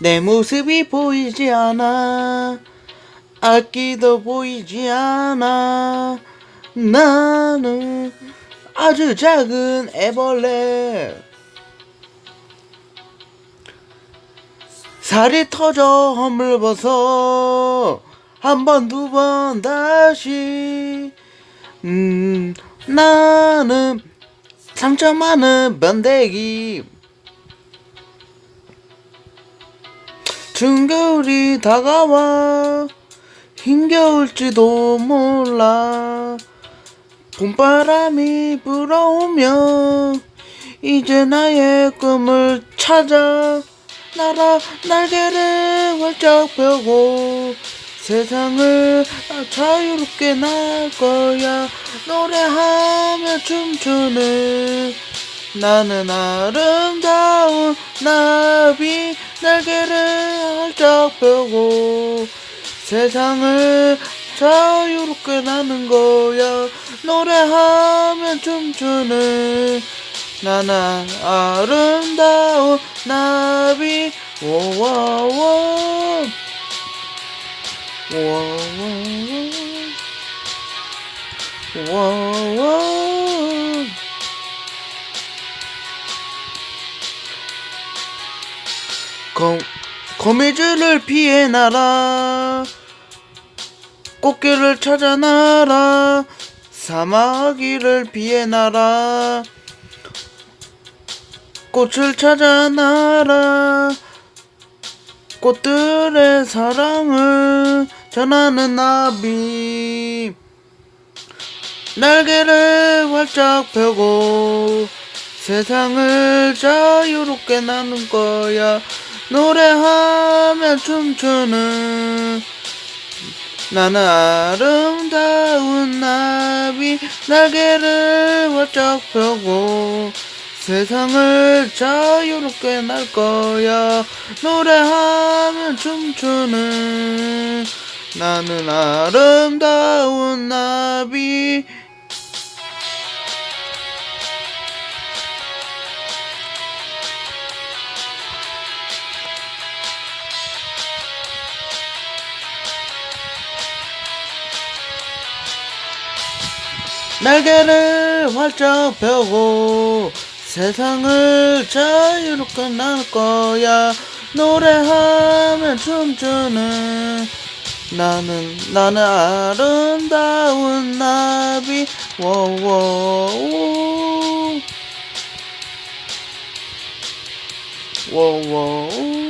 내 모습이 보이지 않아. 악기도 보이지 않아. 나는 아주 작은 애벌레. 살이 터져 허물벗어 한 번 두 번 다시. 음 나는 상처 많은 번데기 중겨울이 다가와 힘겨울지도 몰라. 봄바람이 불어오면 이제 나의 꿈을 찾아 날아 날개를 활짝 펴고 세상을 자유롭게 날 거야. 노래하며 춤추는 나는 아름다운 나비 날개를 활짝 펴고 세상을 자유롭게 나는 거야. 노래하며 춤추는 나는 아름다운 나비. 워워워 워워워 워워 검, 거미줄을 피해 날아 꽃길을 찾아 날아 사마귀를 피해 날아 꽃을 찾아 날아 꽃들의 사랑을 전하는 나비. 날개를 활짝 펴고 세상을 자유롭게 나는 거야 노래하며 춤추는 나는 아름다운 나비 날개를 활짝 펴고 세상을 자유롭게 날 거야. 노래하며 춤추는 나는 아름다운 나비 날개를 활짝 펴고 세상을 자유롭게 날 거야. 노래하며 춤추는 나는 나는 아름다운 나비. 워워 워 워 워워